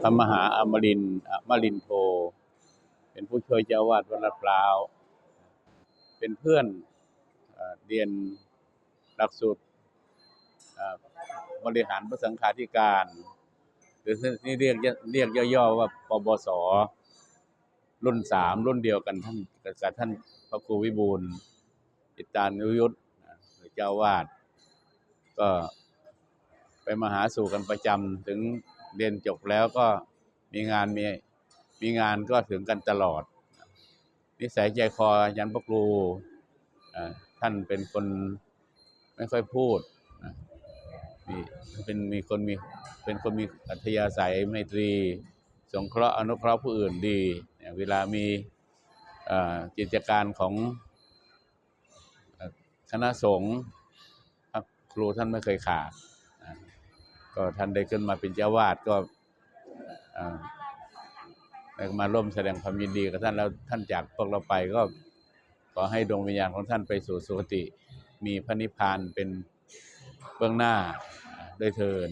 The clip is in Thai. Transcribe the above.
พระมหาอมรินทร์อมรินโท เป็นผู้ช่วยเจ้าวาดวัดลาดพร้าว เป็นเพื่อนเอ่อเรียนหลักสูตรบริหารประสังฆาธิการ หรือที่เรียกเรียกย่อๆว่าปบส รุ่นสามรุ่นเดียวกันท่านกับท่านพระครูวิบูลจิตานุยุทธเจ้าวาดก็ ไปมาหาสู่กันประจำถึงเรียนจบแล้วก็มีงานมีมีงานก็ถึงกันตลอด นิสัยใจคอยันพระครูท่านเป็นคนไม่ค่อยพูดมีเป็นมีคนมีเป็นคนมีอัธยาศัยไมตรี สงเคราะห์อนุเคราะห์ผู้อื่นดีเนี่ยเวลามีกิจการของคณะสงฆ์ครูท่านไม่เคยขาด ก็ท่านได้ขึ้นมาเป็นเจ้าวาดก็มาร่วมแสดงความยินดีกับท่านแล้วท่านจากพวกเราไปก็ขอให้ดวงวิญญาณของท่านไปสู่สุคติ มีพระนิพพานเป็นเบื้องหน้าด้วยเทิน